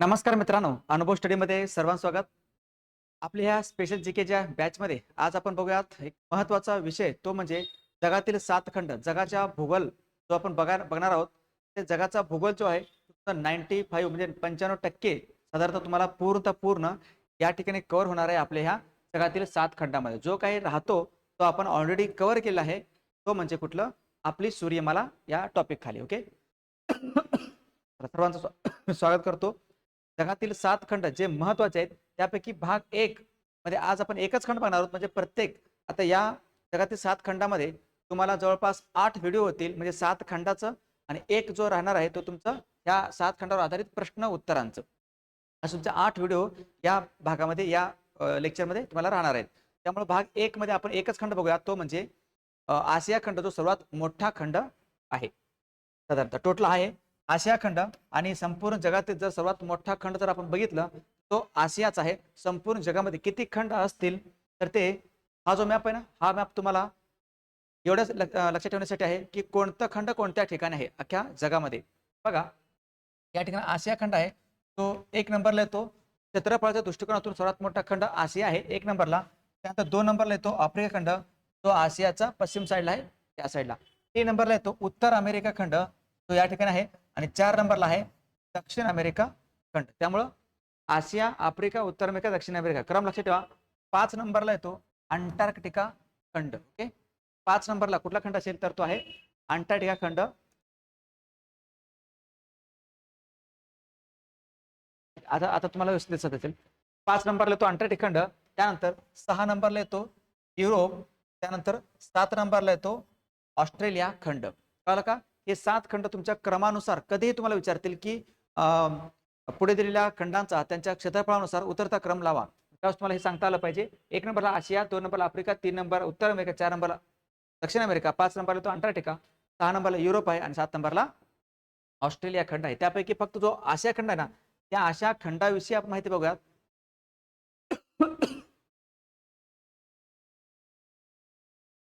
नमस्कार मित्रांनो अनुभव स्टडीमध्ये सर्वांचं स्वागत. आपल्या ह्या स्पेशल जी केच्या बॅचमध्ये आज आपण बघूयात एक महत्त्वाचा विषय तो म्हणजे जगातील सात खंड. जगाच्या भूगोल जो आपण बघा बघणार आहोत ते जगाचा भूगोल जो आहे नाईन्टी फाईव्ह म्हणजे पंच्याण्णव टक्के साधारणतः तुम्हाला पूर्ण पूर्ण या ठिकाणी कव्हर होणार आहे आपल्या ह्या जगातील सात खंडामध्ये. जो काही राहतो तो आपण ऑलरेडी कव्हर केला आहे तो म्हणजे कुठलं? आपली सूर्यमाला या टॉपिक खाली ओके सर्वांचं स्वागत करतो. जगातील सात खंड जे महत्त्वाचे आहेत त्यापैकी भाग एक मध्ये आज आपण एकच खंड पाहणार आहोत म्हणजे प्रत्येक. आता या जगातील सात खंडामध्ये तुम्हाला जवळपास आठ व्हिडिओ होतील म्हणजे सात खंडाचं आणि एक जो राहणार आहे तो तुमचा या सात खंडावर आधारित प्रश्न उत्तरांचं. असं तुमचे आठ व्हिडिओ या भागामध्ये या लेक्चरमध्ये तुम्हाला राहणार आहेत. त्यामुळे भाग एक मध्ये आपण एकच खंड बघूया तो म्हणजे आसिया आशिया खंड जो सर्वात मोठा खंड आहे. साधारणतः टोटल आहे आशिया खंड आणि संपूर्ण जगातील जर सर्वात मोठा खंड जर आपण बघितलं तो आशियाचा आहे. संपूर्ण जगामध्ये किती खंड असतील तर ते हा जो मॅप आहे ना हा मॅप तुम्हाला एवढंच लक- लक्षात ठेवण्यासाठी आहे की कोणतं खंड कोणत्या ठिकाणी आहे अख्ख्या जगामध्ये. बघा या ठिकाणी आशिया खंड आहे. तो एक नंबरला येतो. क्षेत्रफळाच्या दृष्टिकोनातून सर्वात मोठा खंड आशिया आहे एक नंबरला. त्यानंतर दोन नंबरला येतो आफ्रिका खंड. तो आशियाचा पश्चिम साईडला आहे त्या साईडला तीन नंबरला येतो उत्तर अमेरिका खंड. तो या ठिकाणी आहे. आणि चार नंबरला आहे दक्षिण अमेरिका खंड. त्यामुळं आशिया आफ्रिका उत्तर अमेरिका दक्षिण अमेरिका. क्रम लक्षात ठेवा. पाच नंबरला येतो अंटार्क्टिका खंड. ओके? पाच नंबरला कुठला खंड असेल तर तो आहे अंटार्क्टिका खंड. आता आता तुम्हाला व्यवस्थित दिसत असेल. पाच नंबरला येतो अंटार्क्टिक खंड. त्यानंतर सहा नंबरला येतो युरोप. त्यानंतर सात नंबरला येतो ऑस्ट्रेलिया खंड. कळलं का? हे सात खंड तुमच्या क्रमानुसार कधीही तुम्हाला विचारतील की पुढे दिलेल्या खंडांचा त्यांच्या क्षेत्रफळानुसार उतरता क्रम लावा. त्यावेळेस तुम्हाला हे सांगता आलं पाहिजे. एक नंबरला आशिया दोन नंबरला आफ्रिका तीन नंबर उत्तर अमेरिका चार नंबरला दक्षिण अमेरिका पाच नंबरला तो अंटार्क्टिका सहा नंबरला युरोप आहे आणि सात नंबरला ऑस्ट्रेलिया खंड आहे. त्यापैकी फक्त जो आशिया खंड आहे ना त्या आशिया खंडाविषयी आपण माहिती बघूयात.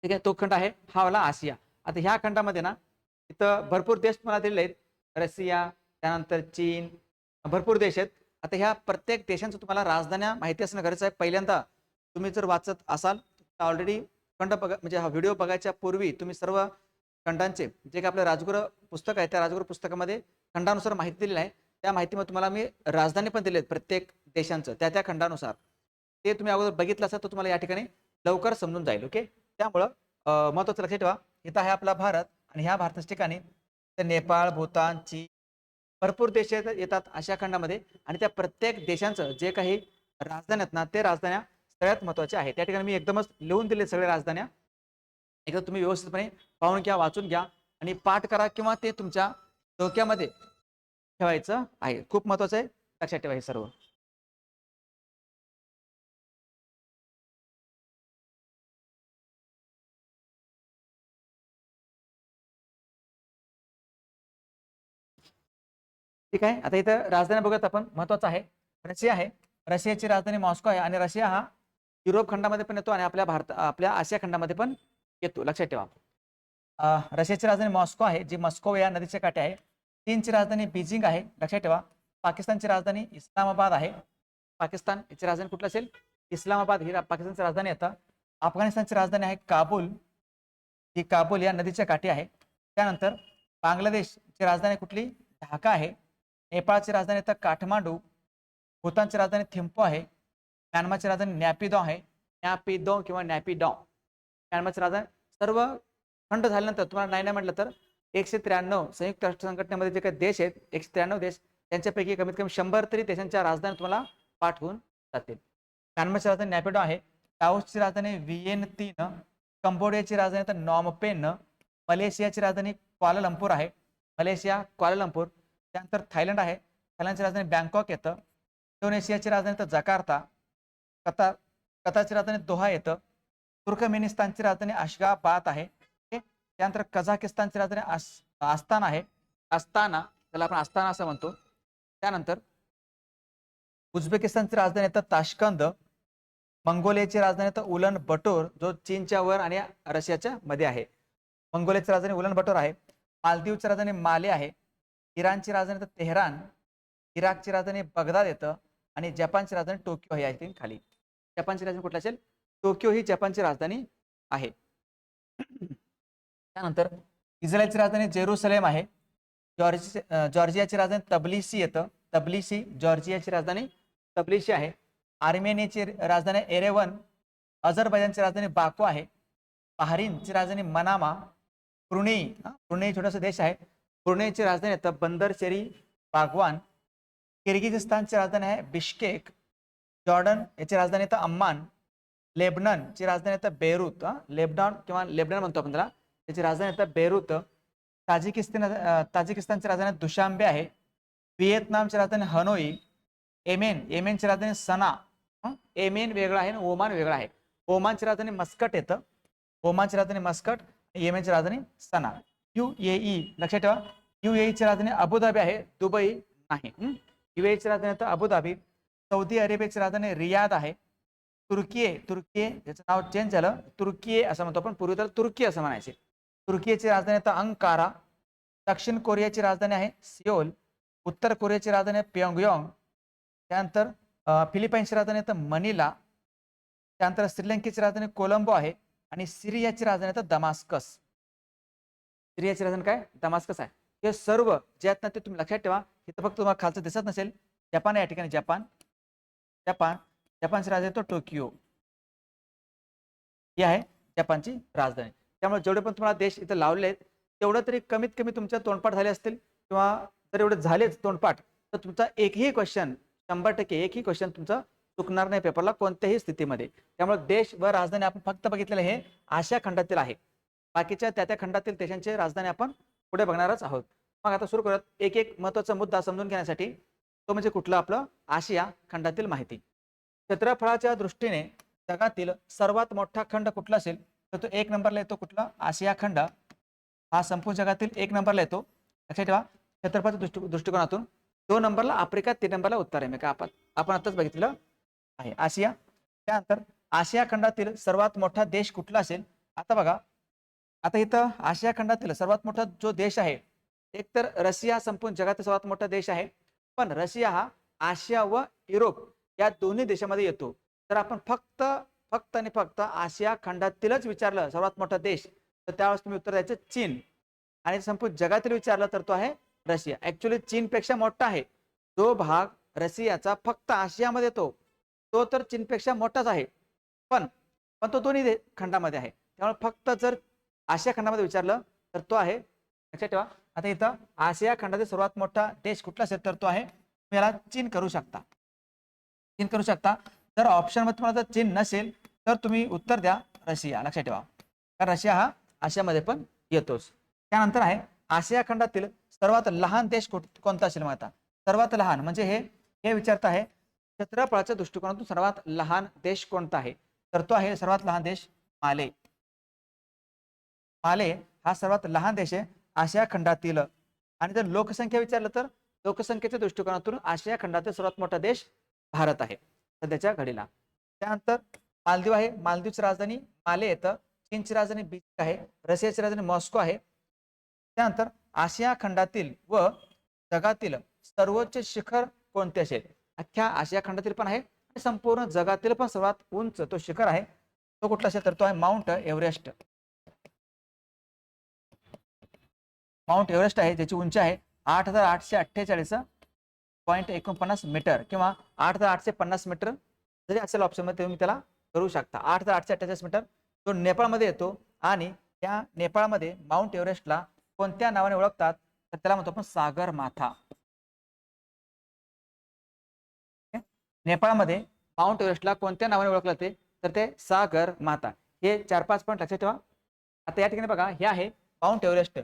ठीक आहे तो खंड आहे हा वाला आशिया. आता ह्या खंडामध्ये ना इथं भरपूर देश तुम्हाला दिलेले आहेत. रशिया त्यानंतर चीन भरपूर देश आहेत. आता ह्या प्रत्येक देशांचं तुम्हाला राजधान्या माहिती असणं गरजेचं आहे. पहिल्यांदा तुम्ही जर वाचत असाल ऑलरेडी खंड बघा म्हणजे हा व्हिडिओ बघायच्या पूर्वी तुम्ही सर्व खंडांचे जे काही आपलं राजगुरू पुस्तक आहे त्या राजगुरू पुस्तकामध्ये खंडानुसार माहिती दिलेली आहे. त्या माहितीमध्ये तुम्हाला मी राजधानी पण दिले आहेत प्रत्येक देशांचं त्या त्या खंडानुसार. ते तुम्ही अगोदर बघितलं असाल तर तुम्हाला या ठिकाणी लवकर समजून जाईल ओके त्यामुळं महत्वाचं महत्त्वाचं लक्षात ठेवा. इथं आहे आपला भारत. आणि ह्या भारताच्या ठिकाणी नेपाळ भूतान चीन भरपूर देश येतात आशिया खंडामध्ये. आणि त्या प्रत्येक देशांचं जे काही राजधान्या आहेत ना ते राजधान्या सगळ्यात महत्त्वाच्या आहेत. त्या ठिकाणी मी एकदमच लिहून दिले सगळे राजधान्या. एकदा तुम्ही व्यवस्थितपणे पाहून घ्या वाचून घ्या आणि पाठ करा किंवा ते तुमच्या डोक्यामध्ये ठेवायचं आहे. खूप महत्वाचं आहे. लक्षात ठेवा हे सर्व. ठीक आहे? आता इथं राजधानी बघत आपण महत्वाचं आहे. रशिया आहे. रशियाची राजधानी मॉस्को आहे आणि रशिया हा युरोप खंडामध्ये पण येतो आणि आपल्या भारत आपल्या आशिया खंडामध्ये पण येतो. लक्षात ठेवा. रशियाची राजधानी मॉस्को आहे जी मॉस्को या नदीच्या काठी आहे. चीनची राजधानी बीजिंग आहे. लक्षात ठेवा. पाकिस्तानची राजधानी इस्लामाबाद आहे. पाकिस्तान याची राजधानी कुठली असेल? इस्लामाबाद. ही पाकिस्तानची राजधानी येतं अफगाणिस्तानची राजधानी आहे काबूल. ही काबूल या नदीच्या काठी आहे. त्यानंतर बांगलादेशची राजधानी कुठली? ढाका आहे. नेपाळची राजधानी तर काठमांडू भूतानची राजधानी थिम्पू आहे म्यानमारची राजधानी नॅपिदॉ आहे. नॅपिदॉ किंवा नॅपिडॉ म्यानमारची राजधानी सर्व खंड झाल्यानंतर तुम्हाला नाही नाही म्हटलं तर एकशे त्र्याण्णव संयुक्त राष्ट्र संघटनेमध्ये जे काही देश आहेत एकशे त्र्याण्णव देश त्यांच्यापैकी कमीत कमी शंभर तरी देशांच्या राजधानी तुम्हाला पाठवून जातील. म्यानमारची राजधानी नॅपिडॉ आहे. लाओसची राजधानी व्हिएन तीन कंबोडियाची राजधानी तर नॉमपेन मलेशियाची राजधानी क्वालालंपूर आहे. मलेशिया क्वालालंपूर त्यानंतर थायलंड आहे. थायलंडची राजधानी बँकॉक येतं. इंडोनेशियाची राजधानी तर जकार्ता. कतार कतारची राजधानी दोहा येतं. तुर्कमेनिस्तानची राजधानी अशगाबाद आहे. त्यानंतर कझाकिस्तानची राजधानी आस आस्ताना आहे. अस्ताना त्याला आपण आस्ताना असं म्हणतो. त्यानंतर उझबेकिस्तानची राजधानी येतं ताशकंद. मंगोलियाची राजधानी तर उलन बटोर जो चीनच्या वर आणि रशियाच्या मध्ये आहे. मंगोलियाची राजधानी उलन बटोर आहे. मालदीवची राजधानी माले आहे. इराणची राजधानी तर तेहरान इराकची राजधानी बगदाद येतं आणि जपानची राजधानी टोकियो आहे आहे खाली. जपानची राजधानी कुठली असेल? टोकियो ही जपानची राजधानी आहे. त्यानंतर इस्रायलची राजधानी जेरुसलेम आहे. जॉर्जि जॉर्जियाची राजधानी तबलिसी येतं. तबलिसी जॉर्जियाची राजधानी तबलिसी आहे. आर्मेनियाची राजधानी एरेवन अझरबैजानची राजधानी बाकू आहे. बहारीनची राजधानी मनामा पुणे पुणे छोटासा देश आहे. ब्रुनेची राजधानी येतं बंदरचेरी बागवान किर्गिझिस्तानची राजधानी आहे. बिश्केक जॉर्डन याची राजधानी येतं अम्मान लेबननची राजधानी येतं बेरूत लेबडॉन लेबनॉन किंवा लेबनन म्हणतो आपण त्याला. त्याची राजधानी येतं बेरूत ताजिकिस्तान ताजिकिस्तानची राजधानी दुशांबे आहे. व्हिएतनामची राजधानी हनोई एमेन येमेनची राजधानी सना एमेन वेगळा आहे आणि ओमान वेगळा आहे. ओमानची राजधानी मस्कट येतं ओमानची राजधानी मस्कट येमेनची राजधानी सना. U A E. लक्षात ठेवा. यू ए ची राजधानी अबुधाबी आहे. दुबई नाही. यू ए ची राजधानी तर अबुधाबी. सौदी अरेबियाची राजधानी रियाद आहे. तुर्कीये. तुर्कीये याचं नाव चेंज झालं. तुर्कीये असं म्हणतो आपण. पूर्वी तर तुर्की असं म्हणायचे. तुर्कीची राजधानी तर अंकारा. दक्षिण कोरियाची राजधानी आहे सिओल. उत्तर कोरियाची राजधानी आहे प्योंगयोंग. त्यानंतर फिलिपाईन्सची राजधानी तर मनिला. त्यानंतर श्रीलंकेची राजधानी कोलंबो आहे. आणि सिरियाची राजधानी तर दमास्कस. सिरियाची राजधानी काय? दमास्कस आहे हे सर्व जे आहेत ना ते तुम्ही लक्षात ठेवा. इथं फक्त तुम्हाला खालचं दिसत नसेल. जपान या ठिकाणी जपान. जपान. जपानची राजधानी तो टोकियो. ही आहे जपानची राजधानी. त्यामुळे जेवढे पण तुम्हाला देश इथं लावले आहेत तेवढं तरी कमीत कमी तुमच्या तोंडपाठ झाले असतील किंवा जर एवढे झालेच तोंडपाठ तर तुमचा एकही क्वेश्चन शंभर टक्के एकही क्वेश्चन तुमचं चुकणार नाही पेपरला कोणत्याही स्थितीमध्ये. त्यामुळे देश व राजधानी आपण फक्त बघितलेलं हे आशिया खंडातील आहे. बाकीच्या त्या त्या खंडातील देशांची राजधानी आपण पुढे बघणारच आहोत. मग आता सुरू करत एक एक महत्त्वाचा मुद्दा समजून घेण्यासाठी तो म्हणजे कुठलं आपलं आशिया खंडातील माहिती. क्षेत्रफळाच्या दृष्टीने जगातील सर्वात मोठा खंड कुठला असेल? तर तो एक नंबरला येतो कुठला? आशिया खंड. हा संपूर्ण जगातील एक नंबरला येतो. लक्षात ठेवा. क्षेत्रफळाच्या दृष्टी दृष्टिकोनातून दोन नंबरला आफ्रिका तीन नंबरला उत्तर अमेरिका. आपण आपण आताच बघितलं आहे. आशिया. त्यानंतर आशिया खंडातील सर्वात मोठा देश कुठला असेल? आता बघा. आता इथं आशिया खंडातील सर्वात मोठा जो देश आहे एक तर रशिया संपूर्ण जगातील सर्वात मोठा देश आहे पण रशिया हा आशिया व युरोप या दोन्ही देशामध्ये येतो. तर आपण फक्त फक्त आणि फक्त आशिया खंडातीलच विचारलं सर्वात मोठा देश तर त्यावेळेस तुम्ही उत्तर द्यायचं चीन. आणि संपूर्ण जगातील विचारलं तर तो आहे रशिया. ऍक्च्युली चीनपेक्षा मोठा आहे. जो भाग रशियाचा फक्त आशियामध्ये येतो तो तर चीनपेक्षा मोठाच आहे. पण पण तो दोन्ही खंडामध्ये आहे. त्यामुळे फक्त जर आशिया खंडामध्ये विचारलं तर तो आहे. लक्षात ठेवा. आता इथं आशिया खंडातील सर्वात मोठा देश कुठला असेल तर तो आहे. तुम्ही याला चीन करू शकता. चीन करू शकता. जर ऑप्शनमध्ये तुम्हाला जर चीन नसेल तर तुम्ही उत्तर द्या रशिया. लक्षात ठेवा. कारण रशिया हा आशियामध्ये पण येतोच. त्यानंतर आहे आशिया खंडातील सर्वात लहान देश कोण- कोणता असेल मग आता? सर्वात लहान म्हणजे हे हे विचारत आहे क्षेत्रफळाच्या दृष्टिकोनातून सर्वात लहान देश कोणता आहे? तर तो आहे सर्वात लहान देश माले. माले हा सर्वात लहान देश आहे आशिया खंडातील. आणि जर लोकसंख्या विचारलं तर लोकसंख्येच्या दृष्टिकोनातून आशिया खंडातील सर्वात मोठा देश भारत आहे सध्याच्या घडीला. त्यानंतर मालदीव आहे मालदीवची राजधानी माले येतं. चीनची राजधानी बीजिंग आहे रशियाची राजधानी मॉस्को आहे. त्यानंतर आशिया खंडातील व जगातील सर्वोच्च शिखर कोणते असेल? अख्ख्या आशिया खंडातील पण आहे आणि संपूर्ण जगातील पण सर्वात उंच तो शिखर आहे. तो कुठला असेल तर तो आहे माउंट एव्हरेस्ट. माउंट एव्हरेस्ट आहे ज्याची उंची आहे आठ हजार आठशे अठ्ठेचाळीस पॉईंट एकोणपन्नास मीटर किंवा आठ हजार आठशे पन्नास मीटर जरी असेल ऑप्शनमध्ये तुम्ही त्याला करू शकता. आठ हजार आठशे अठ्ठेचाळीस मीटर तो नेपाळमध्ये येतो आणि त्या नेपाळमध्ये माउंट एव्हरेस्टला कोणत्या नावाने ओळखतात? तर त्याला म्हणतो आपण सागर माथा. नेपाळमध्ये माउंट एव्हरेस्टला कोणत्या नावाने ओळखलं जाते? तर ते सागर माथा. हे चार पाच पॉईंट लक्षात ठेवा. आता या ठिकाणी बघा हे आहे माउंट एव्हरेस्ट.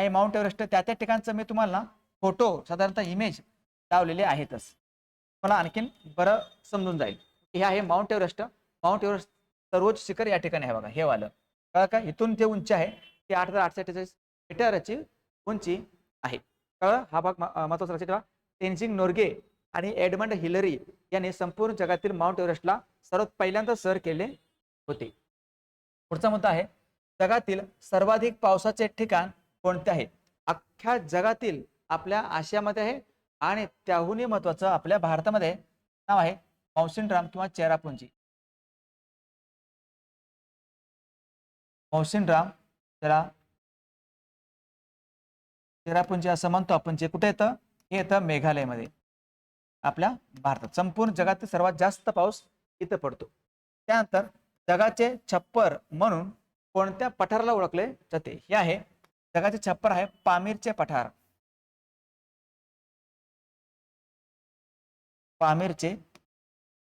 हे माउंट एव्हरेस्ट त्या त्या ठिकाणचं मी तुम्हाला फोटो साधारणतः इमेज लावलेले आहेतच. मला आणखीन बरं समजून जाईल. हे आहे माउंट एव्हरेस्ट माउंट एव्हरेस्ट सर्वोच्च शिखर या ठिकाणी आहे बघा हे वालं. कळलं का? इथून ते उंची आहे ती आठ हजार आठशे अठ्ठेचाळीस मीटरची उंची आहे. कळलं? हा भाग म- महत्त्वाचा लक्षात ठेवा. तेनजिंग नोर्गे आणि एडमंड हिलरी यांनी संपूर्ण जगातील माउंट एव्हरेस्टला सर्वात पहिल्यांदा सर केले होते. पुढचा मुद्दा आहे जगातील सर्वाधिक पावसाचे ठिकाण कोणते आहे अख्ख्या जगातील आपल्या आशियामध्ये आहे आणि त्याहूनही महत्वाचं आपल्या भारतामध्ये नाव आहे मौसिनराम किंवा चेरापुंजी मौसिनराम त्याला चेरापुंजी असं म्हणतो आपण जे कुठे येतं? हे येतं मेघालयमध्ये. आपल्या भारतात. संपूर्ण जगातील सर्वात जास्त पाऊस इथं पडतो. त्यानंतर जगाचे छप्पर म्हणून कोणत्या पठाराला ओळखले जाते? हे आहे जगाचे छप्पर आहे पामीरचे पठार. पामीरचे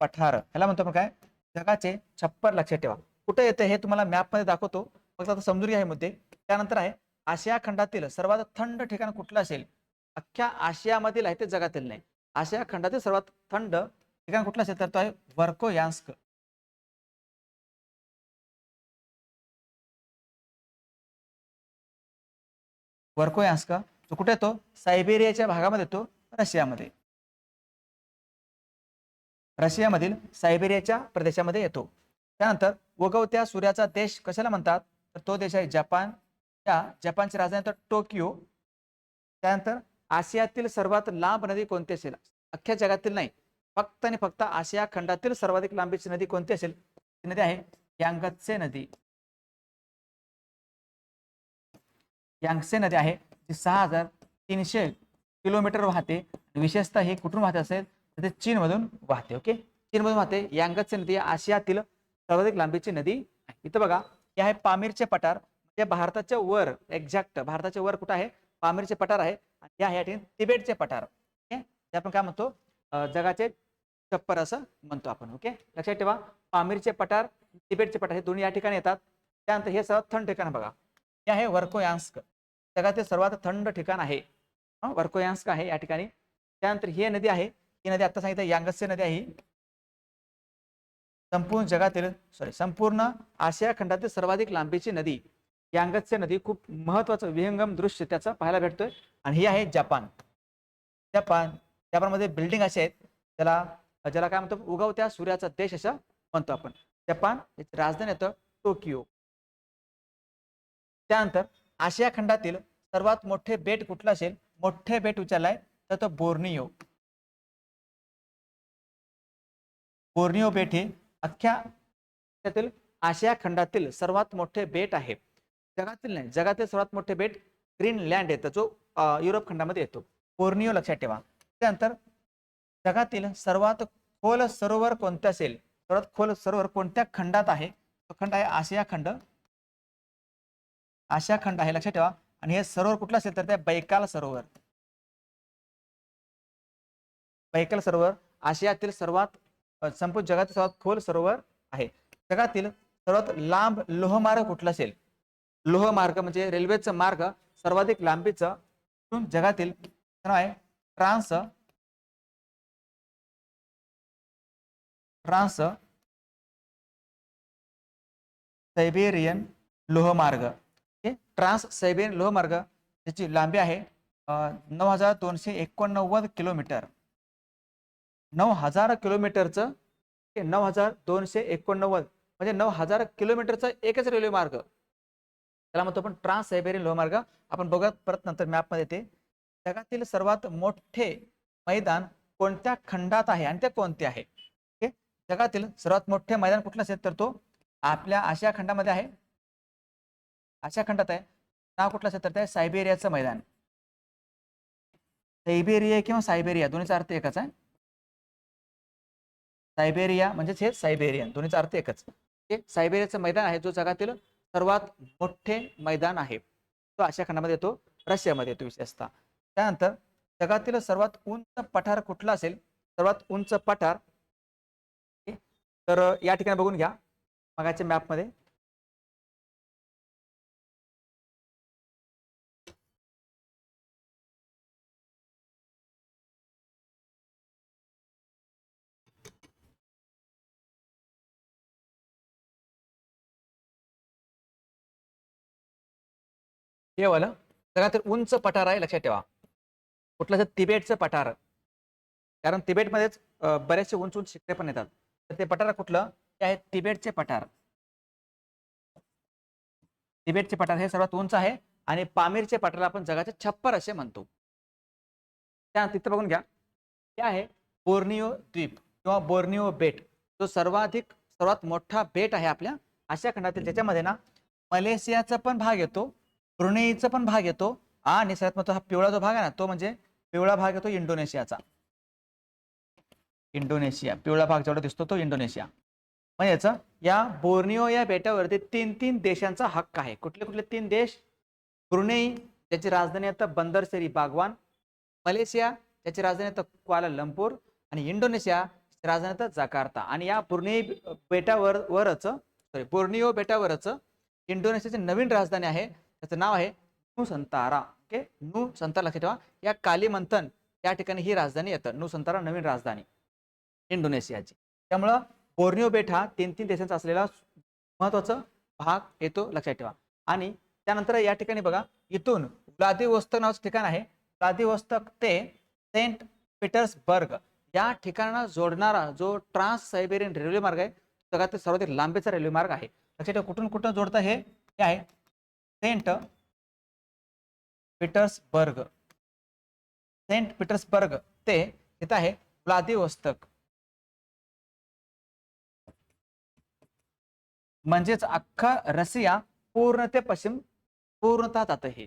पठार. ह्याला म्हणतो आपण काय? जगाचे छप्पर लक्षात ठेवा. कुठे येते हे तुम्हाला मॅपमध्ये दाखवतो. फक्त आता समजून घ्या हे मुद्दे. त्यानंतर आहे आशिया खंडातील सर्वात थंड ठिकाण कुठलं असेल? अख्ख्या आशियामधील आहे ते जगातील नाही. आशिया खंडातील सर्वात थंड ठिकाण कुठलं असेल? तर तो आहे वर्को यास्क वर्को यांस्क तो कुठे येतो? सायबेरियाच्या भागामध्ये येतो रशियामध्ये. रशियामधील सायबेरियाच्या प्रदेशामध्ये येतो. त्यानंतर उगवत्या सूर्याचा देश कशाला म्हणतात? तर तो देश आहे जपान. त्या जपानची राजधानी तर टोकियो. त्यानंतर आशियातील सर्वात लांब नदी कोणती असेल? अख्ख्या जगातील नाही. फक्त आणि फक्त आशिया खंडातील सर्वाधिक लांबीची नदी कोणती असेल? ती नदी आहे यांगत्से नदी. यांगसे नदी आहे जी सहा हजार तीनशे किलोमीटर वाहते विशेषतः ही कुठून वाहते असेल तर ते चीनमधून वाहते ओके? चीनमधून वाहते यांगत्से नदी आशियातील सर्वाधिक लांबीची नदी आहे. इथं बघा हे आहे पामीरचे पठार म्हणजे भारताच्या वर एक्झॅक्ट भारताच्या वर कुठं आहे? पामीरचे पठार आहे आणि आहे या ठिकाणी तिबेटचे पठार ओके? ते आपण काय म्हणतो जगाचे छप्पर असं म्हणतो आपण ओके? लक्षात ठेवा पामीरचे पठार तिबेटचे पठार हे दोन्ही या ठिकाणी येतात. त्यानंतर हे सर्वात थंड ठिकाण बघा. हे आहे वर्कोयांस्क. जगातील सर्वात थंड ठिकाण आहे. वर्कोयांस्क आहे या ठिकाणी. त्यानंतर ही नदी आहे. ही नदी आता सांगितलं यांगस्य नदी आहे ही. संपूर्ण जगातील सॉरी संपूर्ण आशिया खंडातील सर्वाधिक लांबीची नदी. यांगत्से नदी खूप महत्वाचं विहंगम दृश्य त्याचं पाहायला भेटतोय. आणि ही आहे जपान. जपान जपानमध्ये बिल्डिंग असे आहेत. त्याला ज्याला काय म्हणतो उगवत्या सूर्याचा देश असं म्हणतो आपण. जपान याची राजधानी येतं टोकियो. त्यानंतर आशिया खंडातील सर्वात मोठे बेट कुठलं असेल? मोठे बेट उचललाय तर तो बोर्नियो बोर्नियो बेट हे अख्ख्या त्यातील आशिया खंडातील सर्वात मोठे बेट आहे. जगातील नाही जगातील सर्वात मोठे बेट ग्रीनलँड येतं जो युरोप खंडामध्ये येतो. बोर्नियो लक्षात ठेवा. त्यानंतर जगातील सर्वात खोल सरोवर कोणते असेल? सर्वात खोल सरोवर कोणत्या खंडात आहे? तो खंड आहे आशिया खंड. आशिया खंड आहे लक्षात ठेवा. आणि हे सरोवर कुठलं असेल तर ते बैकाल सरोवर. बैकाल सरोवर आशियातील सर्वात संपूर्ण जगातील सर्वात खोल सरोवर आहे. जगातील सर्वात लांब लोहमार्ग कुठला असेल? लोहमार्ग म्हणजे रेल्वेचा मार्ग सर्वाधिक लांबीचं जगातील आहे ट्रान्स ट्रान्स सायबेरियन लोहमार्ग. ट्रान्स सैबेरियन लोहमार्ग त्याची लांबी आहे नऊ हजार दोनशे एकोणनव्वद किलोमीटर. नऊ हजार किलोमीटरचं नऊ हजार दोनशे एकोणनव्वद म्हणजे नऊ हजार किलोमीटरचा एकच रेल्वे मार्ग. त्याला म्हणतो आपण ट्रान्स सायबेरियन लोहमार्ग. आपण बघूयात परत नंतर मॅपमध्ये येते जगातील सर्वात मोठे मैदान कोणत्या खंडात आहे आणि ते कोणते आहे? ओके? जगातील सर्वात मोठे मैदान कुठलं असेल तर तो आपल्या आशिया खंडामध्ये आहे. अशा खंडात आहे. नाव कुठलं असेल तर ते आहे? सायबेरियाचं मैदान. सायबेरिया किंवा सायबेरिया? दोन्हीचा अर्थ एकच आहे. सायबेरिया म्हणजेच हे सायबेरियन. दोन्हीचा अर्थ एकच. हे सायबेरियाचं मैदान आहे. जो जगातील सर्वात मोठे मैदान आहे. तो आशिया खंडामध्ये येतो. रशियामध्ये येतो विशेषतः. त्यानंतर जगातील सर्वात उंच पठार कुठला असेल? सर्वात उंच पठार. तर या ठिकाणी बघून घ्या. मगाच्या मॅपमध्ये हे वालं? जगातील उंच पठार आहे लक्षात ठेवा. कुठलं तर तिबेटचं पठार. कारण तिबेटमध्येच बरेचसे उंच उंच शिकते पण येतात. तर ते पठार कुठलं? ते आहे तिबेटचे पठार. तिबेटचे पठार हे सर्वात उंच आहे आणि पामीरचे पठार आपण जगाचे छप्पर असे म्हणतो. त्या तिथं बघून घ्या. ते आहे बोर्निओ द्वीप किंवा बोर्निओ बेट. जो सर्वाधिक सर्वात मोठा बेट आहे आपल्या. आशिया खंडातील ज्याच्यामध्ये ना मलेशियाचा पण भाग येतो. ब्रुनेईचा पण भाग येतो. आणि सर्वात महत्त्वाचा हा पिवळा जो भाग आहे ना तो म्हणजे पिवळा भाग येतो इंडोनेशियाचा. इंडोनेशिया पिवळा भाग जेवढा दिसतो तो इंडोनेशिया. मग याचं या बोर्निओ या बेटावरती तीन तीन देशांचा हक्क आहे. कुठले कुठले तीन देश? ब्रुनेई ज्याची राजधानी आता बंदर सेरी बागवान. मलेशिया ज्याची राजधानी आता क्वाला लंपूर आणि इंडोनेशिया राजधानी आता जाकार्ता. आणि या बुर्नेई बेटावर वरच सॉरी बोर्निओ बेटावरच इंडोनेशियाची नवीन राजधानी आहे. त्याचं नाव आहे नु संतारा. ओके? नु संतारा लक्षात ठेवा. या कालीमंथन या ठिकाणी ही राजधानी येतं. नु संतारा नवीन राजधानी. इंडोनेशियाची. त्यामुळं बोर्निओ बेट हा तीन तीन देशांचा असलेला महत्त्वाचा भाग येतो लक्षात ठेवा. आणि त्यानंतर या ठिकाणी बघा इथून व्लादिवोस्तक नावाचं ठिकाण आहे. व्लादिवोस्तक ते सेंट पीटर्सबर्ग. या ठिकाणाला जोडणारा जो ट्रान्स सायबेरियन रेल्वे मार्ग आहे जगातील सर्वाधिक लांबीचा रेल्वे मार्ग आहे. लक्षात ठेवा कुठून कुठून जोडतं हे आहे सेंट पीटर्सबर्ग. सेंट पीटर्सबर्ग ते येत आहे व्लादिवोस्तक. म्हणजेच अख्खा रशिया पूर्ण ते पश्चिम पूर्णतः जात हे.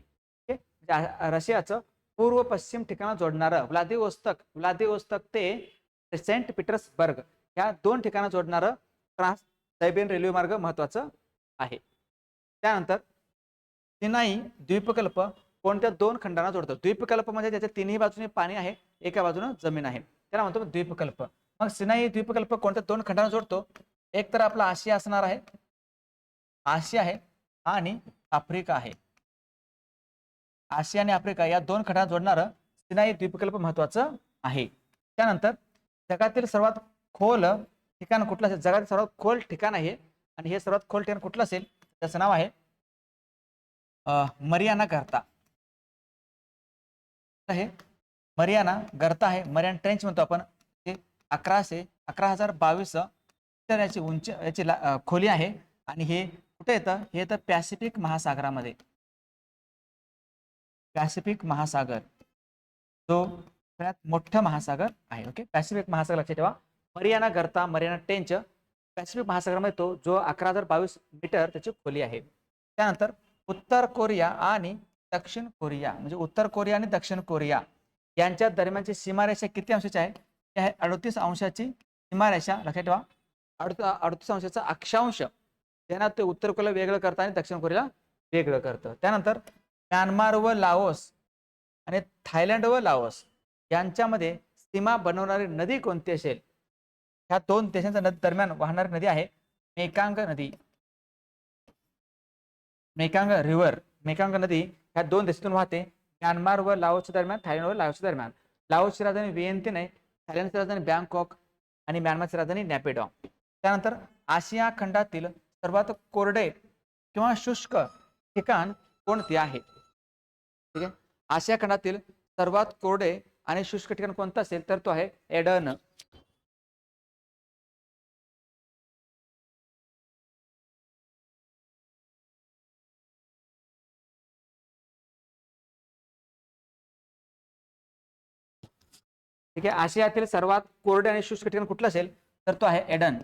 म्हणजे रशियाचं पूर्व पश्चिम ठिकाण जोडणारं व्लादिवोस्तक. व्लादिवोस्तक ते सेंट पीटर्सबर्ग. या दोन ठिकाणं जोडणारं ट्रान्स सायबेरियन रेल्वे मार्ग महत्वाचं आहे. त्यानंतर सिनाई द्वीपकल्प कोणत्या दोन खंडांना जोडतो द्वीपकल्प म्हणजे त्याच्या तिन्ही बाजूने पाणी आहे एका बाजूने जमीन आहे. त्याला म्हणतो द्वीपकल्प. मग सिनाई द्वीपकल्प कोणत्या दोन खंडांना जोडतो? एक तर आपला आशिया असणार आहे. आशिया आहे आणि आफ्रिका आहे. आशिया आणि आफ्रिका या दोन खंडांना जोडणारं सिनाई द्वीपकल्प महत्वाचं आहे. त्यानंतर जगातील सर्वात खोल ठिकाण कुठलं असेल? जगातील सर्वात खोल ठिकाण आहे. आणि हे सर्वात खोल ठिकाण कुठलं असेल? त्याचं नाव आहे मरियाना करता. आहे मरियाना गर्ता आहे मरियाना ट्रेंच म्हणतो आपण. ते अकराशे अकरा हजार बावीस मीटर याची उंची याची खोली आहे. आणि हे कुठे येतं? हे येतं पॅसिफिक महासागरामध्ये. पॅसिफिक महासागर. जो सगळ्यात मोठा महासागर आहे ओके पॅसिफिक महासागर लक्षात ठेवा. मरियाना गर्ता मरियाना टेंच पॅसिफिक महासागरामध्ये तो जो अकरा हजार बावीस मीटर त्याची खोली आहे. त्यानंतर उत्तर कोरिया आणि दक्षिण कोरिया म्हणजे उत्तर कोरिया आणि दक्षिण कोरिया यांच्या दरम्यानची सीमारेषा किती अंशाची आहे? ती आहे अडतीस अंशाची सीमारेषा. लक्षात ठेवा. अडत अडतीस अंशाचा अक्षांश. त्यांना ते उत्तर कोरिया वेगळं करतं आणि दक्षिण कोरियाला वेगळं करतं. त्यानंतर म्यानमार व लाओस आणि थायलंड व लाओस यांच्यामध्ये सीमा बनवणारी नदी कोणती असेल? ह्या दोन देशांच्या नदी दरम्यान वाहणारी नदी आहे मेकांग नदी. मेकांग रिव्हर मेकांग नदी ह्या दोन देशातून वाहते. म्यानमार व लाओच्या दरम्यान थायलंड व लाओच्या दरम्यान. लाओची राजधानी वियंतीन थायलंडची राजधानी बँकॉक आणि म्यानमारची राजधानी नॅपेडॉ त्यानंतर आशिया खंडातील सर्वात कोरडे किंवा शुष्क ठिकाण कोणते आहे? ठीक आहे? आशिया खंडातील सर्वात कोरडे आणि शुष्क ठिकाण कोणतं असेल तर तो आहे एडन. ठीक आहे? आशियातील सर्वात कोरडे आणि शुष्क ठिकाण कुठलं असेल? तर तो आहे एडन.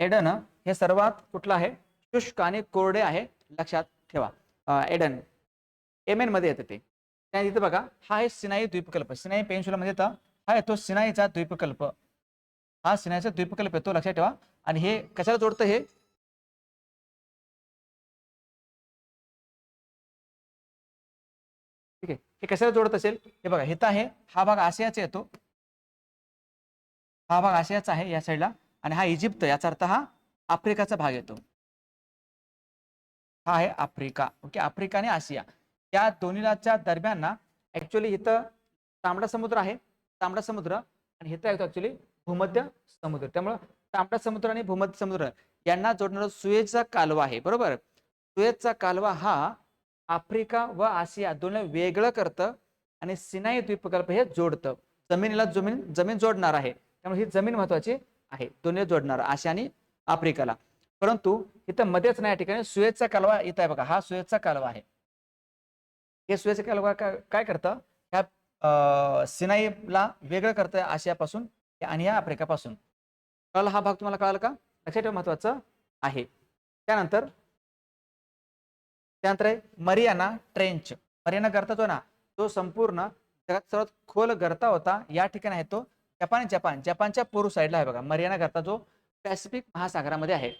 एडन हे सर्वात कुठलं आहे? शुष्क आणि कोरडे आहे. लक्षात ठेवा. एडन. एमेन मध्ये येतं ते. तिथे बघा हा आहे सिनाई द्वीपकल्प. सिनाई पेन्शुला मध्ये येतं हा येतो सिनाईचा द्वीपकल्प. हा सिनाईचा द्वीपकल्प येतो लक्षात ठेवा. आणि हे कशाला जोडतं हे? हे कशाला जोडत असेल? हे बघा हिथं आहे हा भाग आशियाचा येतो. हा भाग आशियाचा आहे या साईडला आणि हा इजिप्त याचा अर्थ हा आफ्रिकाचा भाग येतो. हा आहे आफ्रिका ओके? आफ्रिका आणि आशिया. या दोन्हीच्या दरम्यान ना ऍक्च्युली इथं तांबडा समुद्र आहे तांबडा समुद्र. आणि इथं येतो ऍक्च्युली भूमध्य समुद्र. त्यामुळं तांबडा समुद्र आणि भूमध्य समुद्र यांना जोडणारा सुएजचा कालवा आहे बरोबर? सुएजचा कालवा हा आफ्रिका व आशिया दोन्ही वेगळं करतं आणि सिनाई द्वीपकल्प हे जोडतं. जमिनीला जमीन जमीन जोडणार आहे. त्यामुळे ही जमीन महत्वाची आहे. दोन्ही जोडणार आशिया आणि आफ्रिकाला. परंतु इथं मध्येच नाही या ठिकाणी सुएजचा कालवा इथं आहे बघा. हा सुएजचा कालवा आहे. हे सुएजचा कालवा काय करतं? ह्या अं, सिनाईला वेगळं करतं आशियापासून आणि या आफ्रिकापासून. कळलं हा भाग तुम्हाला कळाला का? लक्षात ठेवा महत्वाचं आहे. त्यानंतर त्यानंतर आहे मरियाना ट्रेंच. मरियाना गर्ता जो ना तो संपूर्ण जगात सर्वात खोल गर्ता होता. या ठिकाणी आहे तो जपान जपान. जपानच्या पूर्व साईडला आहे बघा. मरियाना गर्ता जो पॅसिफिक महासागरामध्ये आहे.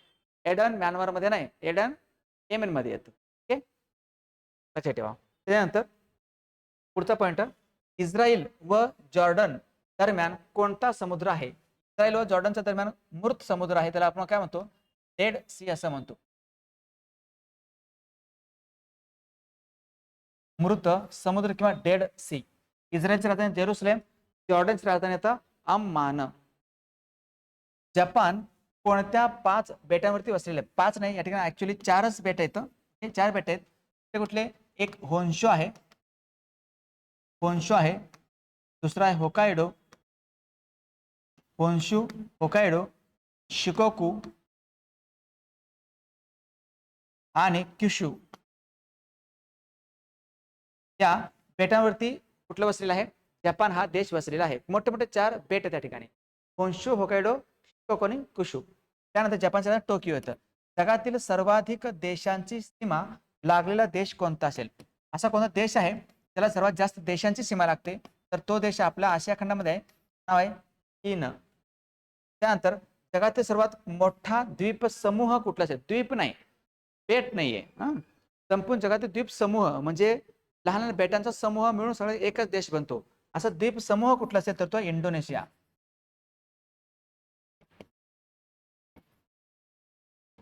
एडन म्यानमारमध्ये नाही एडन येमेनमध्ये येतो. ओके? लक्षात ठेवा. त्यानंतर पुढचा पॉईंट इस्रायल व जॉर्डन दरम्यान कोणता समुद्र आहे? इस्रायल व जॉर्डनच्या दरम्यान मृत समुद्र आहे. त्याला आपण काय म्हणतो? डेड सी असं म्हणतो. मृत समुद्र किंवा डेड सी. इस्रायलची राजधानी जेरुसलेम जॉर्डनची राजधानी आता अम्मान. जपान कोणत्या पाच बेटांवरती वसलेले? पाच नाही या ठिकाणी ऍक्च्युली चारच बेट आहेत. हे चार बेट आहेत. ते कुठले? एक होन्शो आहे. होन्शो आहे. दुसरा आहे होकायडो. होन्शू होकायडो शिकोकू आणि क्युशू. या बेटांवरती कुठलं वसलेलं आहे? जपान हा देश वसलेला आहे. मोठे मोठे चार बेट त्या ठिकाणी. Honshu Hokkaido Shikoku Kyushu. त्यानंतर जपानच्या टोकियो येतं. जगातील सर्वाधिक देशांची सीमा लागलेला देश कोणता असेल? असा कोणता देश आहे? त्याला सर्वात जास्त देशांची सीमा लागते. तर तो देश आपल्या आशिया खंडामध्ये आहे. नाव आहे चीन. त्यानंतर जगातील सर्वात मोठा द्वीप समूह कुठला असेल? द्वीप नाही. बेट नाहीये. आहे संपूर्ण जगातील द्वीप समूह म्हणजे लहान लहान बेटांचा समूह मिळून सगळं एकच देश बनतो. असा द्वीप समूह कुठला असेल तर तो इंडोनेशिया.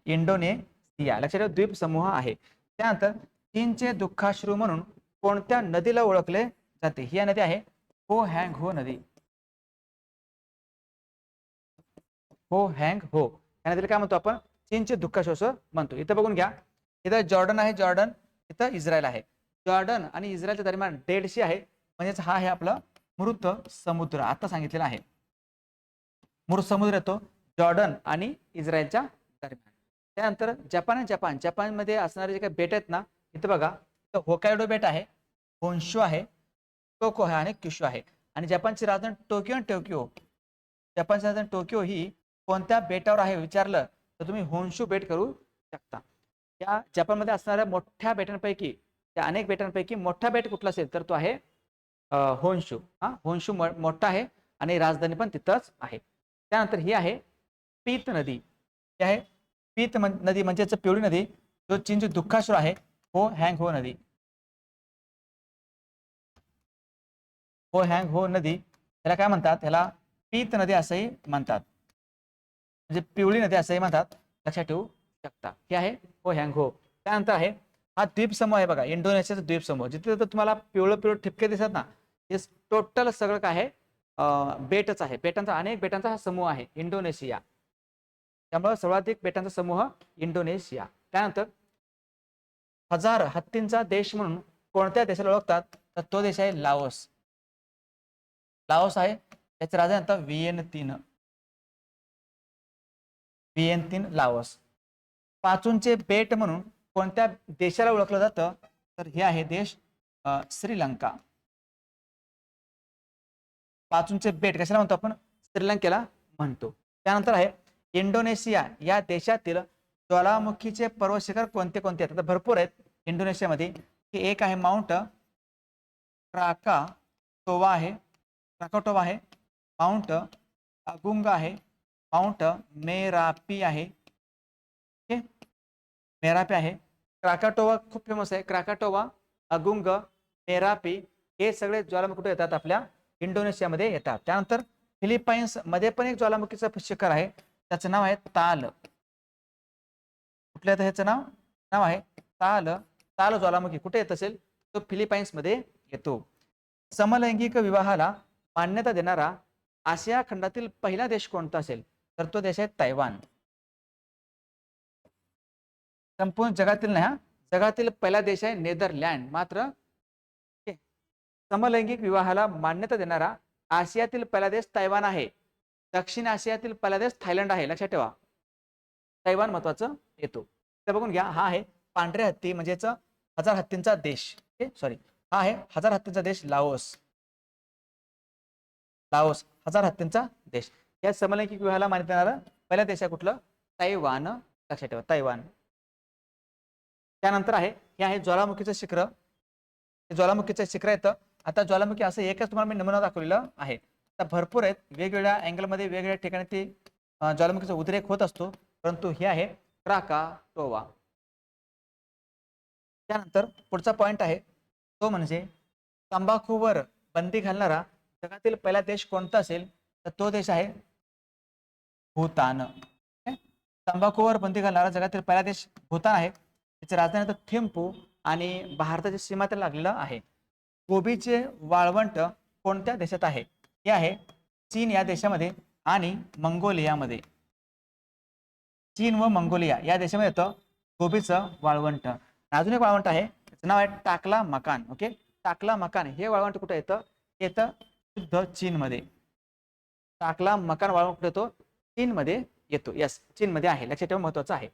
इंडोनेशिया. लक्षात ठेवा द्वीप समूह आहे. त्यानंतर चीनचे दुःखाश्रू म्हणून कोणत्या नदीला ओळखले जाते? ही नदी आहे हो हँग हो नदी. हो हँग हो या नदीला काय म्हणतो आपण? चीनचे दुःखाश्रू असं म्हणतो. इथं बघून घ्या. इथं जॉर्डन आहे जॉर्डन. इथं इस्रायल आहे. जॉर्डन आणि इस्रायलच्या दरम्यान डेडशी आहे. म्हणजेच हा आहे आपला मृत समुद्र. आता सांगितलेला आहे. मृत समुद्र येतो जॉर्डन आणि इस्रायलच्या दरम्यान. त्यानंतर जपान आणि जपान. जपानमध्ये असणारे जे काही बेट आहेत ना इथं बघा तर होकायडो बेट आहे होन्शू आहे टोको आहे आणि क्युशू आहे. आणि जपानची राजधानी टोकियो आणि टोकियो. जपानची राजधानी टोकियो ही कोणत्या बेटावर आहे विचारलं तर तुम्ही होन्शू बेट करू शकता. या जपानमध्ये असणाऱ्या मोठ्या बेटांपैकी त्या अनेक बेटांपैकी मोठा बेट कुठला असेल तर तो आहे होनशू हा होनशू मोठा आहे आणि राजधानी पण तिथंच आहे. त्यानंतर ही आहे पीत नदी. ही आहे पीत नदी म्हणजेच पिवळी नदी जो चीनची दुःखाश्रू आहे हो हँग हो नदी. हो हँग हो नदी त्याला काय म्हणतात? त्याला पीत नदी असंही म्हणतात. म्हणजे पिवळी नदी असंही म्हणतात. लक्षात ठेवू शकता. हे आहे हो हँग हो. त्यानंतर आहे हा द्वीप समूह आहे बघा इंडोनेशियाचा द्वीप समूह जिथे तर तुम्हाला पिवळं पिवळं ठिपके दिसत ना हे टोटल सगळं काय आहे बेटच आहे. बेटांचा अनेक बेटांचा हा समूह आहे इंडोनेशिया. त्यामुळे सर्वाधिक बेटांचा समूह इंडोनेशिया. त्यानंतर हजार हत्तींचा देश म्हणून कोणत्या देशाला ओळखतात? तर तो देश आहे लाओस. लाओस आहे त्याचे राजा आता व्हिएन तीन व्हिएन तीन लाओस. पाचूंचे बेट म्हणून कोणत्या देशाला ओळखलं जातं? तर हे आहे देश श्रीलंका. पाचूंचे बेट कशाला म्हणतो आपण? श्रीलंकेला म्हणतो. त्यानंतर आहे इंडोनेशिया. या देशातील ज्वालामुखीचे पर्वत शिखर कोणते कोणते आहेत? आता भरपूर आहेत इंडोनेशियामध्ये. की एक आहे माउंट क्राका टोवा आहे. क्राकाटोवा आहे. माउंट अगुंग आहे. माउंट मेरापी आहे. ओके मेरापी आहे. क्राकाटोवा खूप फेमस आहे. क्राकाटोवा अगुंग मेरापी हे सगळे ज्वालामुखी कुठे येतात? आपल्या इंडोनेशियामध्ये येतात. त्यानंतर फिलिपाईन्समध्ये पण एक ज्वालामुखीचं शिखर आहे. त्याचं नाव आहे ताल. कुठल्या ह्याचं नाव? नाव आहे ताल. ताल ज्वालामुखी कुठे येत असेल? तो फिलिपाईन्समध्ये येतो. समलैंगिक विवाहाला मान्यता देणारा आशिया खंडातील पहिला देश कोणता असेल? तर तो देश आहे तैवान संपूर्ण जगातील नाही हा? जगातील पहिला देश आहे नेदरलँड. मात्र समलैंगिक विवाहाला मान्यता देणारा आशियातील पहिला देश तैवान आहे. दक्षिण आशियातील पहिला देश थायलंड आहे. लक्षात ठेवा. तैवान महत्वाचं येतो तर बघून घ्या हा आहे पांढऱ्या हत्ती म्हणजेच हजार हत्तींचा देश. सॉरी हा आहे हजार हत्तींचा देश लाओस. लाओस हजार हत्तींचा देश. या समलैंगिक विवाहाला मान्यता देणारा पहिला देश आहे कुठलं? तैवान. लक्षात ठेवा तैवान. त्यानंतर आहे हे आहे ज्वालामुखीचं शिखर. हे ज्वालामुखीचं शिखर येतं आता ज्वालामुखी असं एकच तुम्हाला मी नमुना दाखवलेलं आहे. आता भरपूर आहेत. वेगवेगळ्या अँगलमध्ये वेगवेगळ्या ठिकाणी ती ज्वालामुखीचा उद्रेक होत असतो. परंतु हे आहे क्राका टोवा. त्यानंतर पुढचा पॉईंट आहे तो म्हणजे तंबाखूवर बंदी घालणारा जगातील पहिला देश कोणता असेल? तर तो देश आहे भूतान. तंबाखूवर बंदी घालणारा जगातील पहिला देश भूतान आहे. त्याची राजधानी तर थिंपू आणि भारताच्या सीमा त्याला लागलेलं आहे. गोबीचे वाळवंट कोणत्या देशात आहे? हे आहे चीन या देशामध्ये आणि मंगोलियामध्ये. चीन व मंगोलिया या देशामध्ये येतं गोबीचं वाळवंट. अजून एक वाळवंट आहे त्याचं नाव आहे टाकला मकान. ओके? टाकला मकान हे वाळवंट कुठं येतं? येतं शुद्ध चीनमध्ये. टाकला मकान वाळवंट कुठे येतो? चीनमध्ये येतो. यस चीनमध्ये आहे. लक्षात ठेवा महत्वाचं आहे.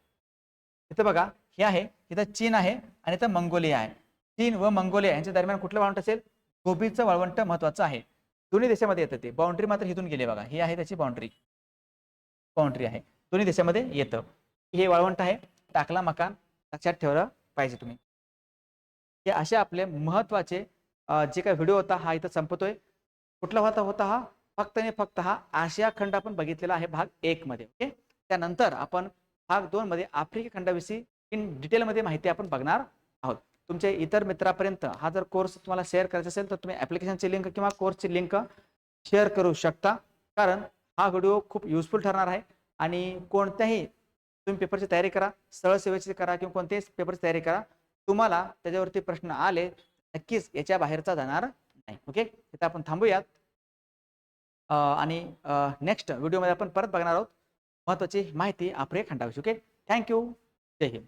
इथं बघा हे आहे इथं चीन आहे आणि इथं मंगोलिया आहे. चीन व मंगोलिया यांच्या दरम्यान कुठलं वाळवंट असेल? गोबीचं वाळवंट महत्वाचं आहे. दोन्ही देशामध्ये येतं ते. बाउंड्री मात्र इथून गेली बघा. ही आहे त्याची बाउंड्री बाउंड्री आहे. दोन्ही देशामध्ये येतं. हे वाळवंट आहे. टाकला मकान लक्षात ठेवलं पाहिजे तुम्ही. हे असे आपले महत्त्वाचे जे काही व्हिडिओ होता हा इथं संपतोय. कुठला होता होता हा? फक्त आणि फक्त हा आशिया खंड आपण बघितलेला आहे भाग एक मध्ये. ओके? त्यानंतर आपण भाग दोन मध्ये आफ्रिका खंडाविषयी इन डिटेलमध्ये माहिती आपण बघणार आहोत. तुमच्या इतर मित्रापर्यंत हा जर कोर्स तुम्हाला शेअर करायचा असेल तर तुम्ही ॲप्लिकेशनची लिंक किंवा कोर्सची लिंक शेअर करू शकता. कारण हा व्हिडिओ खूप युजफुल ठरणार आहे. आणि कोणत्याही तुम्ही पेपरची तयारी करा सरळ सेवेची करा किंवा कोणत्याही पेपरची तयारी करा तुम्हाला त्याच्यावरती प्रश्न आले नक्कीच याच्या बाहेरचा जाणार नाही. ओके इथं आपण थांबूयात. आणि नेक्स्ट व्हिडिओमध्ये आपण परत बघणार आहोत. महत्वाची माहिती आपले खंडावीस okay thank you Jai Hind.